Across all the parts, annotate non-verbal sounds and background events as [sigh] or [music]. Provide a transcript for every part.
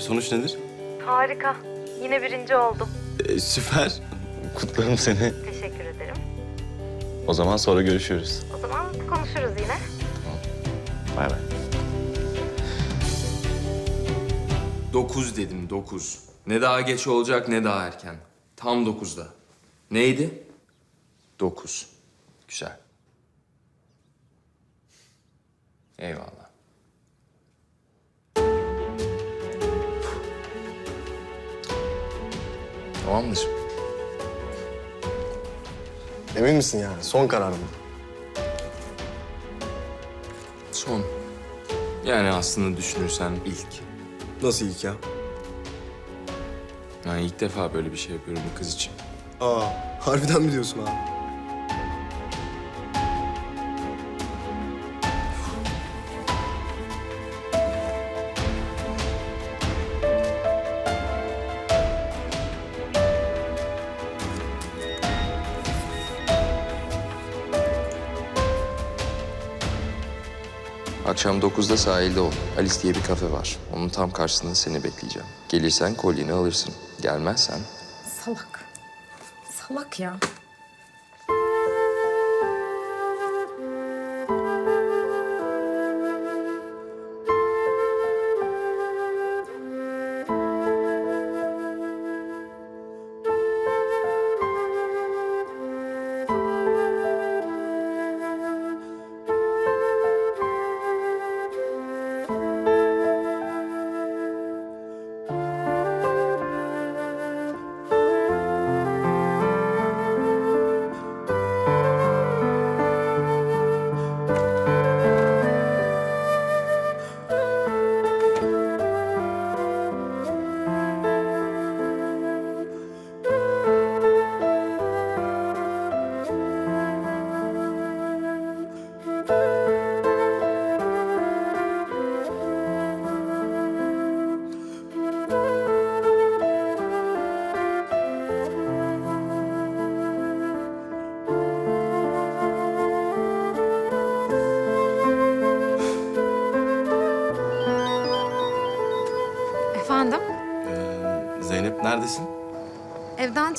Ee, sonuç nedir? Harika. Yine birinci oldum. Ee, süper. Kutlarım seni. Teşekkür ederim. O zaman sonra görüşürüz. O zaman konuşuruz yine. Bay bay. Dokuz dedim, dokuz. Ne daha geç olacak ne daha erken. Tam dokuzda. Neydi? Dokuz. Güzel. Eyvallah. Tamamdır. Emin misin yani? Son karar mı? Son. Yani aslında düşünürsen ilk. Nasıl ilk ya? Yani ilk defa böyle bir şey yapıyorum bir kız için. Aa, harbiden mi diyorsun abi? Akşam 9'da sahilde ol. Alice diye bir kafe var. Onun tam karşısında seni bekleyeceğim. Gelirsen kolyeni alırsın. Gelmezsen Salak. Salak ya.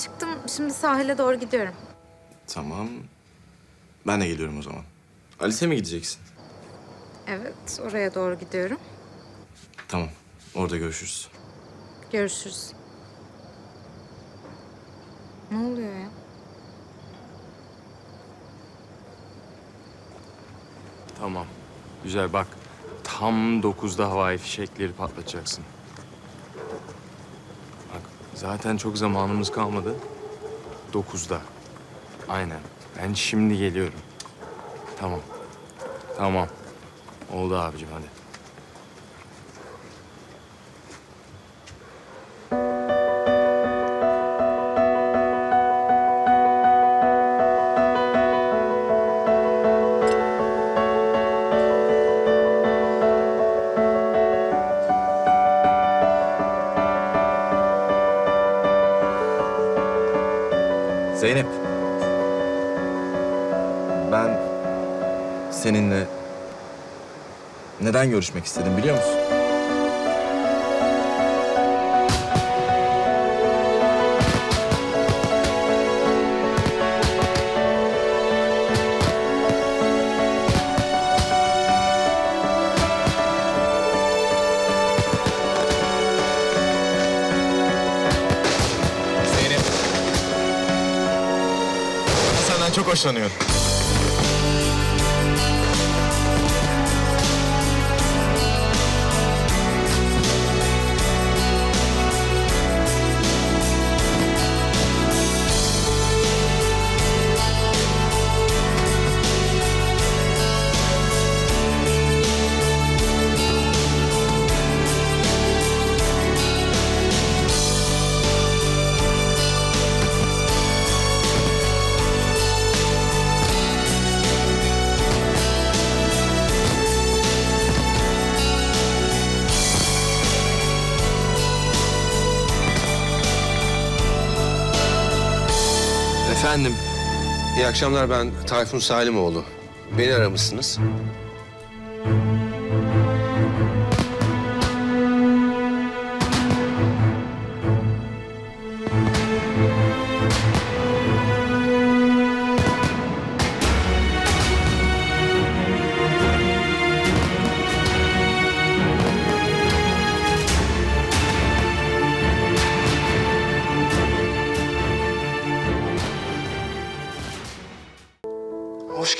Çıktım. Şimdi sahile doğru gidiyorum. Tamam. Ben de geliyorum o zaman. Alice'e mi gideceksin? Evet, oraya doğru gidiyorum. Tamam. Orada görüşürüz. Görüşürüz. Ne oluyor ya? Tamam. Güzel bak. Tam 9'da havai fişekleri patlatacaksın. Zaten çok zamanımız kalmadı. 9'da. Aynen. Ben şimdi geliyorum. Tamam. Tamam. Oldu abicim hadi. Neden görüşmek istedim biliyor musun? Senden çok hoşlanıyorum. İyi akşamlar ben Tayfun Salimoğlu. Beni aramışsınız.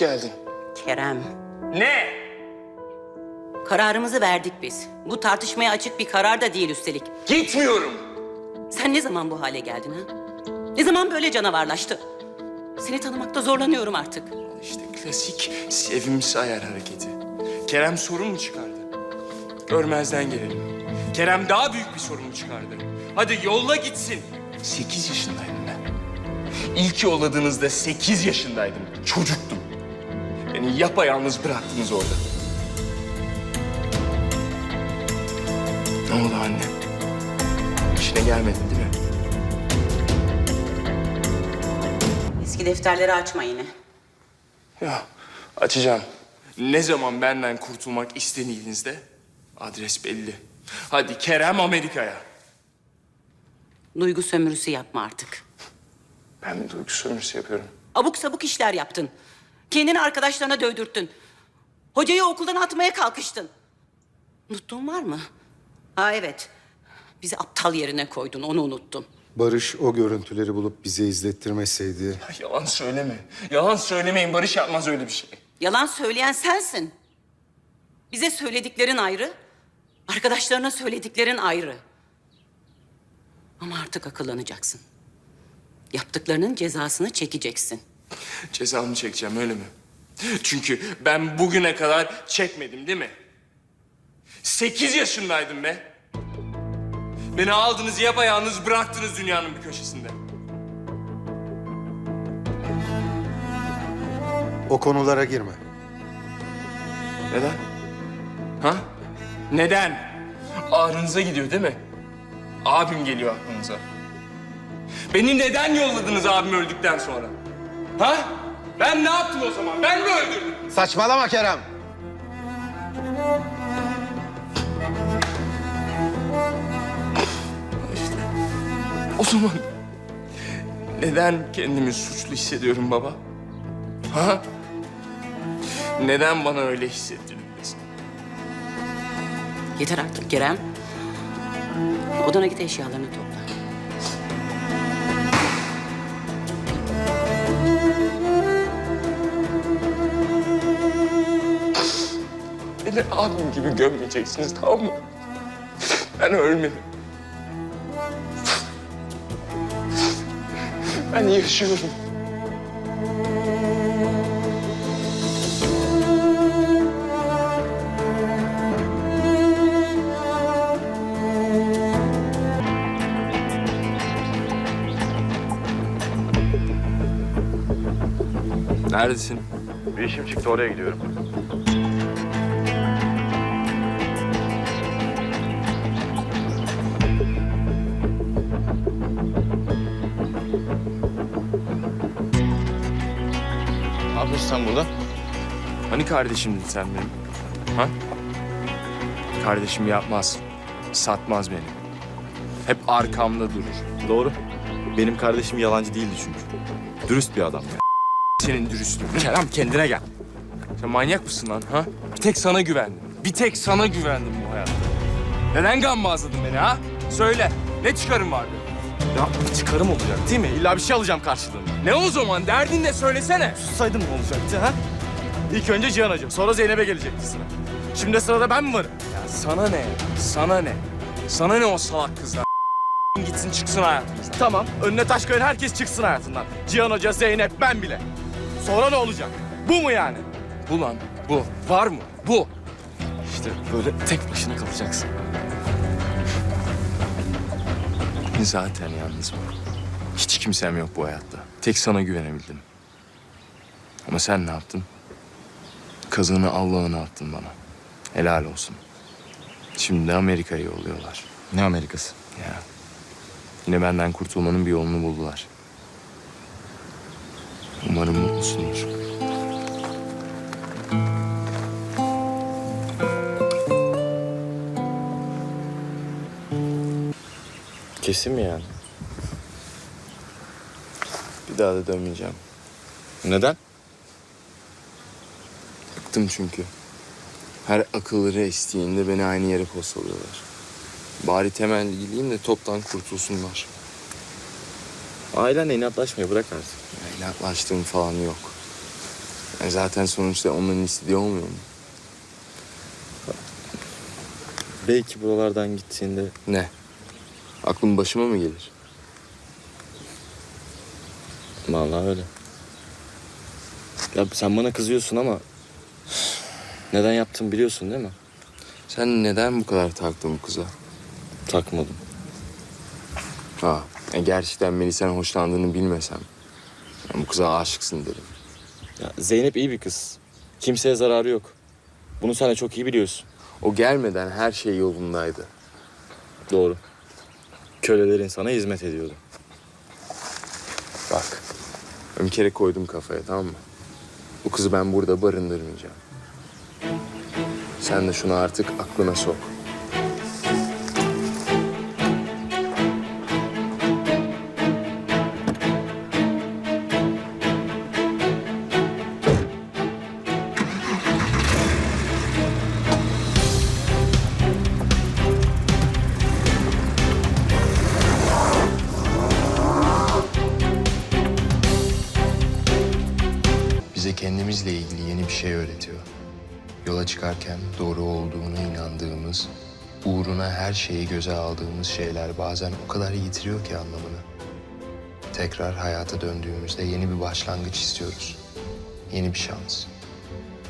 Geldin. Kerem, Ne? kararımızı verdik biz. Bu tartışmaya açık bir karar da değil üstelik. Gitmiyorum. Sen ne zaman bu hale geldin ha? Ne zaman böyle canavarlaştı? Seni tanımakta zorlanıyorum artık. İşte klasik Sevim Sayar hareketi. Kerem sorun mu çıkardı? Görmezden gelelim. Kerem daha büyük bir sorun mu çıkardı? Hadi yolla gitsin. Sekiz yaşındaydım ben. İlk yolladığınızda sekiz yaşındaydım. Çocuktum. Beni yapayalnız bıraktınız orada. Ne oldu anne? İşine gelmedin değil mi? Eski defterleri açma yine. Ya açacağım. Ne zaman benden kurtulmak istediğinizde adres belli. Hadi Kerem Amerika'ya. Duygu sömürüsü yapma artık. Ben mi duygu sömürüsü yapıyorum? Abuk sabuk işler yaptın. Kendini arkadaşlarına dövdürttün. Hocayı okuldan atmaya kalkıştın. Unuttuğun var mı? Ha evet. Bizi aptal yerine koydun, onu unuttum. Barış o görüntüleri bulup bize izlettirmeseydi Yalan söyleme. Yalan söylemeyin. Barış yapmaz öyle bir şey. Yalan söyleyen sensin. Bize söylediklerin ayrı, arkadaşlarına söylediklerin ayrı. Ama artık akıllanacaksın. Yaptıklarının cezasını çekeceksin. Cezamı çekeceğim öyle mi? Çünkü ben bugüne kadar çekmedim değil mi? Sekiz yaşındaydım be. Beni aldınız yapayalnız bıraktınız dünyanın bir köşesinde. o konulara girme. Neden? Ha? Neden? Ağrınıza gidiyor değil mi? Abim geliyor aklınıza. Beni neden yolladınız abim öldükten sonra? Ha? Ben ne yaptım o zaman? Ben mi öldürdüm? Saçmalama Kerem. O zaman neden kendimi suçlu hissediyorum baba? Ha? Neden bana öyle hissettirdiniz? Yeter artık Kerem. Odana git eşyalarını topla. Beni abim gibi gömmeyeceksiniz tamam mı? Ben ölmedim. Ben yaşıyorum. Neredesin? Bir işim çıktı oraya gidiyorum. Yapıyorsun sen burada? Hani kardeşimdin sen benim? Ha? Kardeşim yapmaz. Satmaz beni. Hep arkamda durur. Doğru. Benim kardeşim yalancı değildi çünkü. Dürüst bir adam ya. Senin dürüstlüğün. Kerem kendine gel. Sen manyak mısın lan ha? Bir tek sana güvendim. Bir tek sana güvendim bu hayatta. Neden gambazladın beni ha? Söyle. Ne çıkarım vardı? Ya çıkarım olacak değil mi? İlla bir şey alacağım karşılığında. Ne o zaman? Derdin ne söylesene. Sussaydım ne olacaktı ha? İlk önce Cihan Hoca, sonra Zeynep'e gelecekti sıra. Şimdi de sırada ben mi varım? Ya sana ne? Sana ne? Sana ne o salak kızdan? [laughs] Gitsin çıksın hayatımızdan. Tamam, önüne taş koyan herkes çıksın hayatından. Cihan Hoca, Zeynep, ben bile. Sonra ne olacak? Bu mu yani? Bu lan. Bu. Var mı? Bu. İşte böyle tek başına kalacaksın. Zaten yalnızım. Hiç kimsem yok bu hayatta. Tek sana güvenebildim. Ama sen ne yaptın? Kazığını Allah'ına attın bana. Helal olsun. Şimdi de Amerika'ya yolluyorlar. Ne Amerikası? Ya. Yine benden kurtulmanın bir yolunu buldular. Umarım mutlusundur. Kesin mi yani? Bir daha da dönmeyeceğim. Neden? Bıktım çünkü. Her akılları estiğinde beni aynı yere postalıyorlar. Bari temelli gideyim de toptan kurtulsunlar. Ailenle inatlaşmayı bırak artık. Ya, inatlaştığım falan yok. Yani zaten sonuçta onların istediği olmuyor mu? Belki buralardan gittiğinde Ne? Aklım başıma mı gelir? Vallahi öyle. Ya sen bana kızıyorsun ama neden yaptım biliyorsun değil mi? Sen neden bu kadar taktın bu kıza? Takmadım. Ha, e, gerçekten Melisa'nın hoşlandığını bilmesem. Ben bu kıza aşıksın derim. Ya Zeynep iyi bir kız. Kimseye zararı yok. Bunu sen de çok iyi biliyorsun. O gelmeden her şey yolundaydı. Doğru. Kölelerin sana hizmet ediyordu. Bak, ben koydum kafaya tamam mı? Bu kızı ben burada barındırmayacağım. Sen de şunu artık aklına sok. Yola çıkarken doğru olduğunu inandığımız, uğruna her şeyi göze aldığımız şeyler bazen o kadar yitiriyor ki anlamını. Tekrar hayata döndüğümüzde yeni bir başlangıç istiyoruz. Yeni bir şans.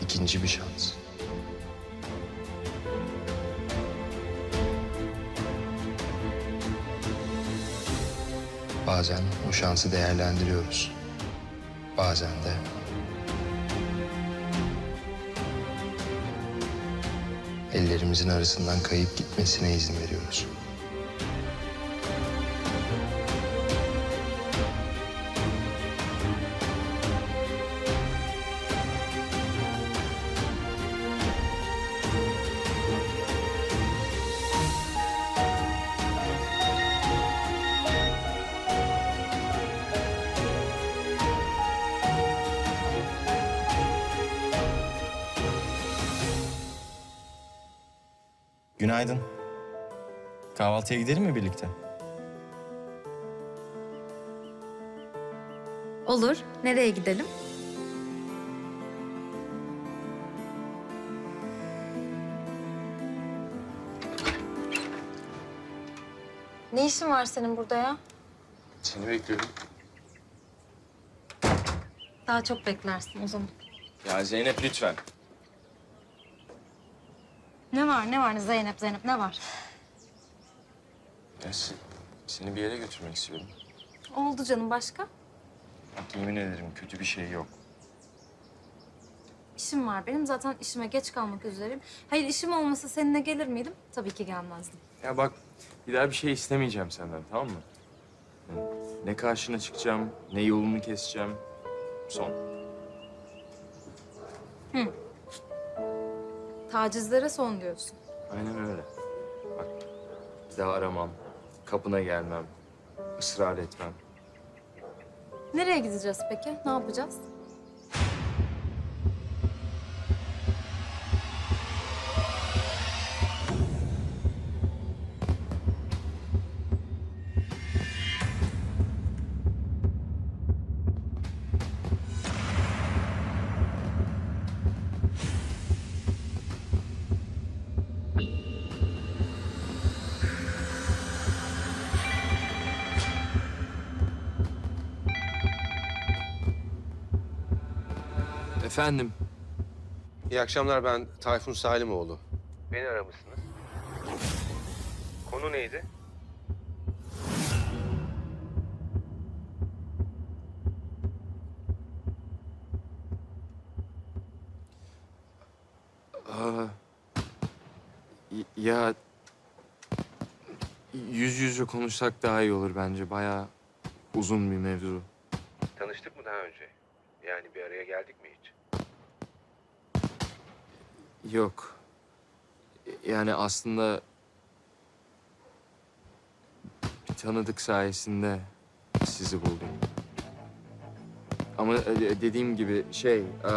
İkinci bir şans. Bazen o şansı değerlendiriyoruz. Bazen de ellerimizin arasından kayıp gitmesine izin veriyoruz. Kahvaltıya gidelim mi birlikte? Olur. Nereye gidelim? Ne işin var senin burada ya? Seni bekliyorum. Daha çok beklersin o zaman. Ya Zeynep lütfen. Ne var ne var Zeynep Zeynep ne var? Se- seni bir yere götürmek istiyorum. Oldu canım başka? Bak yemin ederim kötü bir şey yok. İşim var benim zaten işime geç kalmak üzereyim. Hayır işim olmasa seninle gelir miydim? Tabii ki gelmezdim. Ya bak bir daha bir şey istemeyeceğim senden tamam mı? Hı. Ne karşına çıkacağım, ne yolunu keseceğim. Son. Tacizlere son diyorsun. Aynen öyle. Bak bir daha aramam, kapına gelmem, ısrar etmem. Nereye gideceğiz peki? Ne yapacağız? Efendim? İyi akşamlar ben Tayfun Salimoğlu. Beni aramışsınız. Konu neydi? Aa, ya yüz yüze konuşsak daha iyi olur bence. Bayağı uzun bir mevzu. Tanıştık mı daha önce? Yani bir araya geldik mi Yok. Yani aslında bir tanıdık sayesinde sizi buldum. Ama e, dediğim gibi şey, e,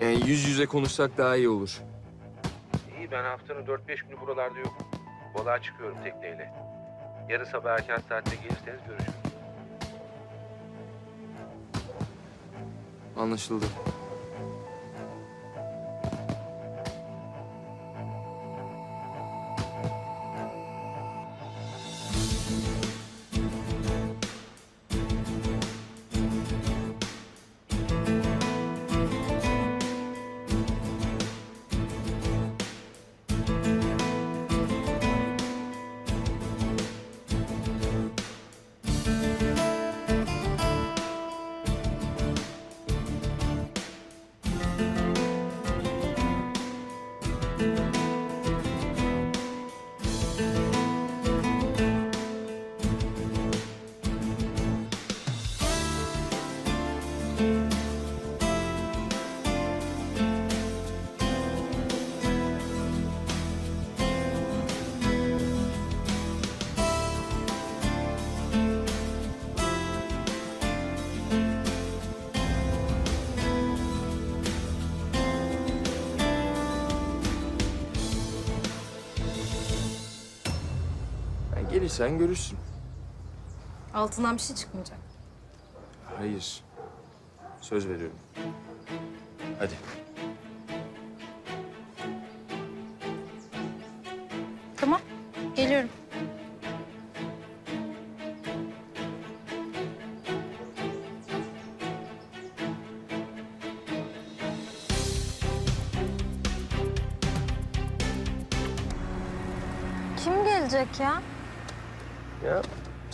yani yüz yüze konuşsak daha iyi olur. İyi ben haftanın 4-5 günü buralarda yokum. Balığa çıkıyorum tekneyle. Yarın sabah erken saatte gelirseniz görüşürüz. Anlaşıldı. Yani gelirsen görürsün. Altından bir şey çıkmayacak. Hayır. Söz veriyorum. Hadi.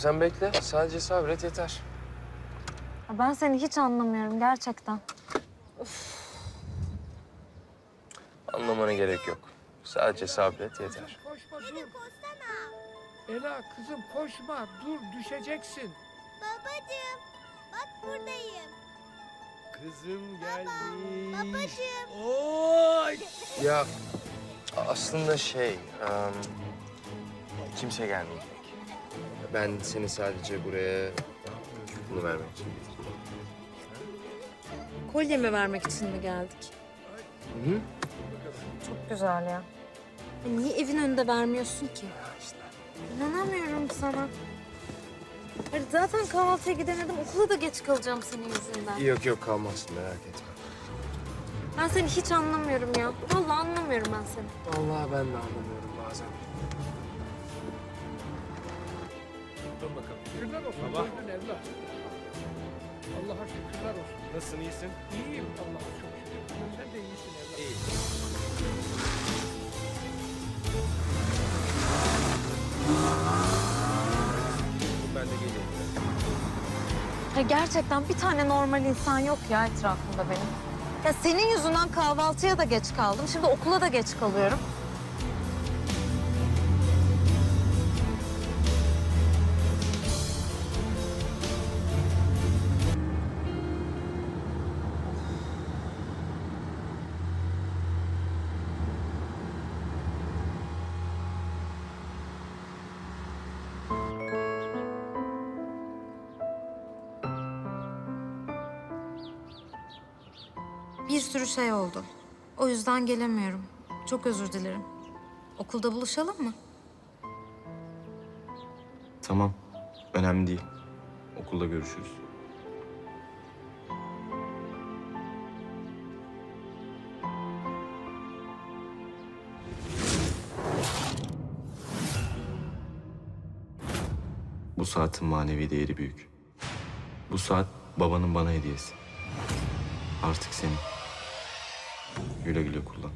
Sen bekle. Sadece sabret yeter. Ya Ben seni hiç anlamıyorum gerçekten. Anlamana gerek yok. Sadece sabret yeter. Koşma dur. Ela kızım koşma dur düşeceksin. Babacığım, bak buradayım. Kızım gelmiş. Babacığım. Oy! Ya aslında şey... em, kimse gelmeyecek. Ben seni sadece buraya bunu vermek için getirdim. Kolyemi vermek için mi geldik? Hı? Çok güzel ya. E Niye evin önünde vermiyorsun ki? İnanamıyorum sana. Hayır, zaten kahvaltıya gidemedim. Okula da geç kalacağım senin yüzünden. Yok yok kalmazsın merak etme. Ben seni hiç anlamıyorum ya. Vallahi anlamıyorum ben seni. Vallahi ben de anlamıyorum bazen. Şükürler olsun. Gördün evlat. Allah'a şükürler olsun. Nasılsın iyisin? İyiyim Allah'a çok şükür. Sen de iyisin evlat. İyi. Ben de geliyorum. Ya gerçekten bir tane normal insan yok ya etrafımda benim. Ya senin yüzünden kahvaltıya da geç kaldım. Şimdi okula da geç kalıyorum. Bir sürü şey oldu. O yüzden gelemiyorum. Çok özür dilerim. Okulda buluşalım mı? Tamam. Önemli değil. Okulda görüşürüz. Bu saatin manevi değeri büyük. Bu saat babanın bana hediyesi. Artık senin. Güle güle kullan.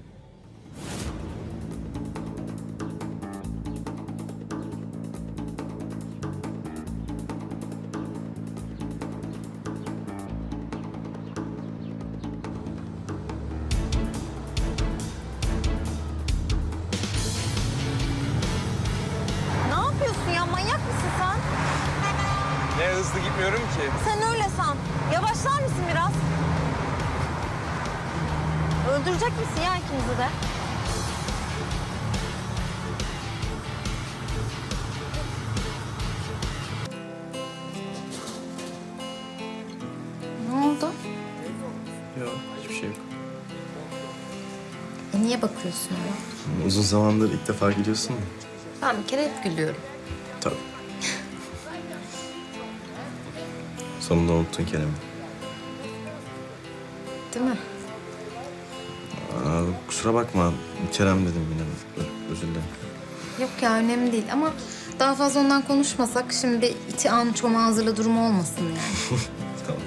Ne yapıyorsun ya? Manyak mısın sen? Ne hızlı gitmiyorum ki. Sen öyle san. Yavaşlar mısın biraz? Öldürecek misin ya ikimizi de? Ne oldu? Yok hiçbir şey yok. E niye bakıyorsun öyle? Uzun zamandır ilk defa gidiyorsun mu? Ben bir kere hep gülüyorum. Tabii. Sonunda unuttun Kerem'i. değil mi? Kusura bakma. Kerem dedim yine. Ö- Özür dilerim. Yok ya önemli değil ama daha fazla ondan konuşmasak şimdi iti an çoma hazırla durumu olmasın yani. [laughs] Tamam.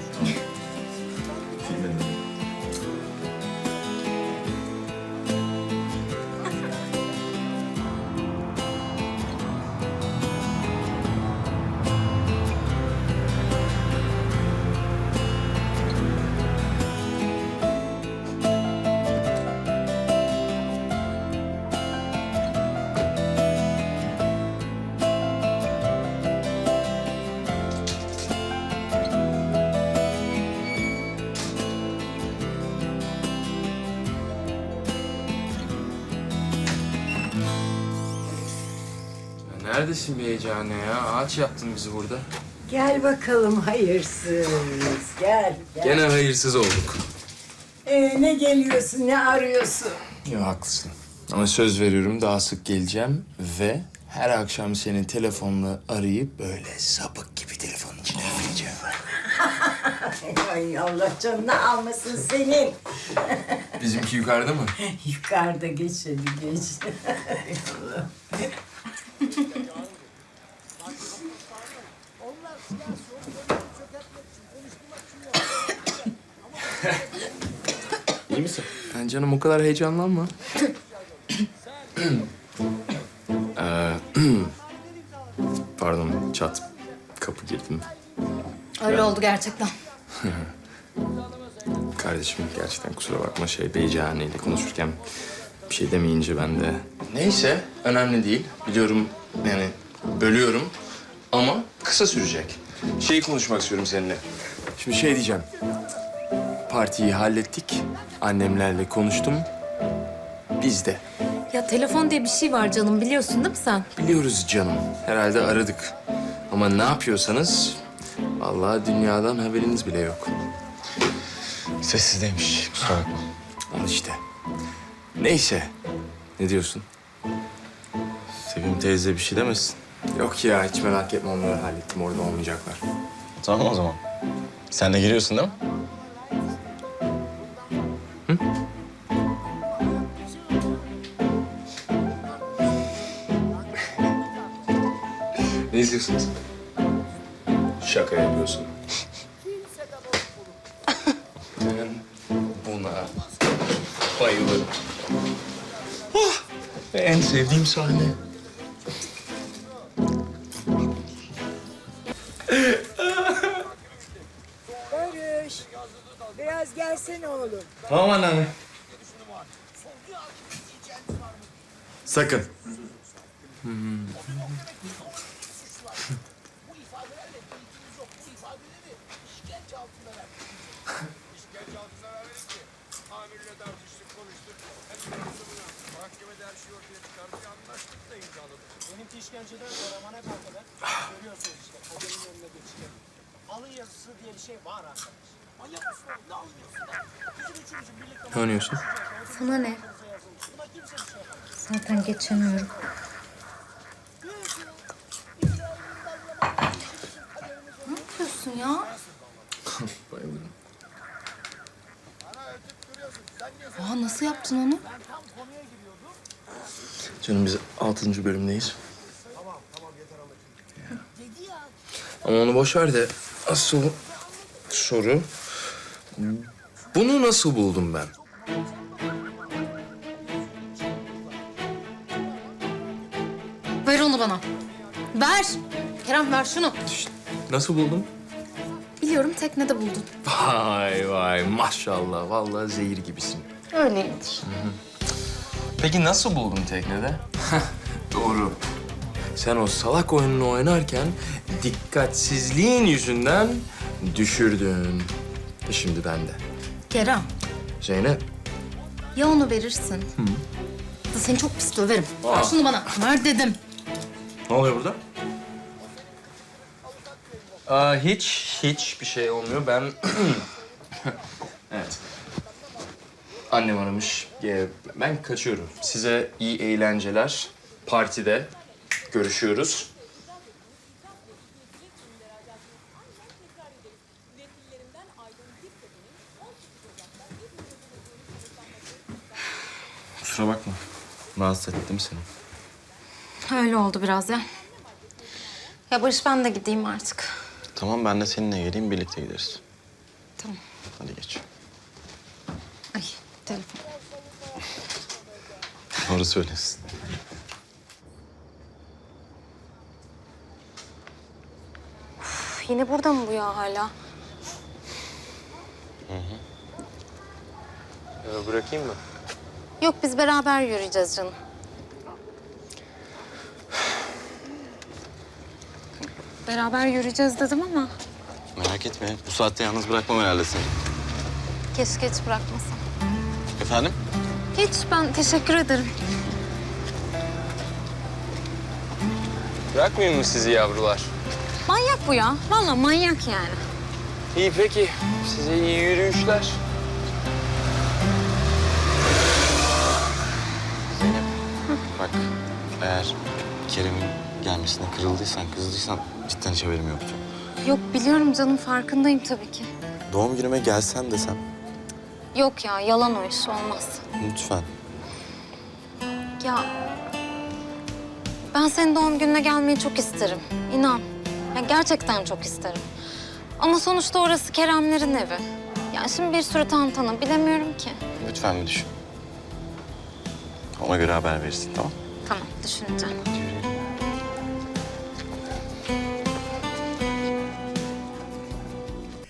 Neredesin bir heyecane ya? Ağaç yaptın bizi burada. Gel bakalım hayırsız. Gel. gel. Gene hayırsız olduk. Ee, ne geliyorsun, ne arıyorsun? Yo haklısın. Ama söz veriyorum daha sık geleceğim ve her akşam seni telefonla arayıp böyle sapık gibi telefonun içine üfleyeceğim. [laughs] Ay Allah canını almasın senin. Bizimki yukarıda mı? [laughs] Yukarıda geç hadi geç. [laughs] [laughs] İyi misin? Ben canım o kadar heyecanlanma. [coughs] Ee, [clears throat] Pardon çat kapı girdim. Öyle oldu gerçekten. [laughs] Kardeşim gerçekten kusura bakma şey Beycihane ile konuşurken bir şey demeyince ben de... Neyse önemli değil. Biliyorum yani bölüyorum ama kısa sürecek. Şeyi konuşmak istiyorum seninle. Şimdi şey diyeceğim. Partiyi hallettik. Annemlerle konuştum. Biz de. Ya telefon diye bir şey var canım biliyorsun değil mi sen? Biliyoruz canım. Herhalde aradık. Ama ne yapıyorsanız vallahi dünyadan haberiniz bile yok. Sessizdeymiş. Kusura bakma. Al işte. Neyse. Ne diyorsun? Sevim teyze bir şey demesin. Yok ya hiç merak etme onları hallettim orada olmayacaklar. Tamam o zaman. Sen de giriyorsun değil mi? Ne izliyorsunuz? Şaka yapıyorsun. [laughs] buna bayılırım. Oh, en sevdiğim sahne. Barış, biraz gelsene oğlum. Tamam anneanne. Sakın. Ne oynuyorsun? Sana ne? Zaten geçemiyorum. Ne yapıyorsun ya? [laughs] Bayılırım. Aa, nasıl yaptın onu? Canım biz altıncı bölümdeyiz. Ama onu boş ver de asıl soru... Bunu nasıl buldum ben? Ver onu bana. Ver. Kerem ver şunu. Nasıl buldum? Teknede buldun. Vay vay maşallah vallahi zehir gibisin. Öyleymiş. Peki nasıl buldun teknede? Doğru. Sen o salak oyununu oynarken dikkatsizliğin yüzünden düşürdün. E Şimdi ben de. Kerem Zeynep. ya onu verirsin. Da seni çok pis döverim. Ver şunu bana. Ver dedim. Ne oluyor burada? Aa, hiç, hiç bir şey olmuyor. Ben... [clears throat] evet. Annem aramış. Ee, Ben kaçıyorum. Size iyi eğlenceler. Partide görüşüyoruz. Kusura bakma. Rahatsız ettim seni. Öyle oldu biraz ya. Ya Barış ben de gideyim artık. Tamam ben de seninle geleyim birlikte gideriz. Tamam. Hadi geç. Ay telefon. Doğru söylesin. Yine burada mı bu ya hala? bırakayım mı? Yok biz beraber yürüyeceğiz canım. Beraber yürüyeceğiz dedim ama Merak etme. Bu saatte yalnız bırakmam herhalde seni. keşke hiç bırakmasam. Efendim? Hiç ben teşekkür ederim. Bırakmayayım mı sizi yavrular? Manyak bu ya. Vallahi manyak yani. İyi peki. Size iyi yürüyüşler. Zeynep. Bak eğer Kerem'in gelmesine kırıldıysan, kızdıysan cidden hiç haberim yoktu. Yok biliyorum canım farkındayım tabii ki. Doğum günüme gelsen desem. Yok ya yalan o iş olmaz. Lütfen. Ya ben senin doğum gününe gelmeyi çok isterim. İnan. Ya gerçekten çok isterim. Ama sonuçta orası Keremlerin evi. Ya şimdi bir sürü tantana bilemiyorum ki. Lütfen bir düşün. Ona göre haber verirsin tamam Tamam düşüneceğim.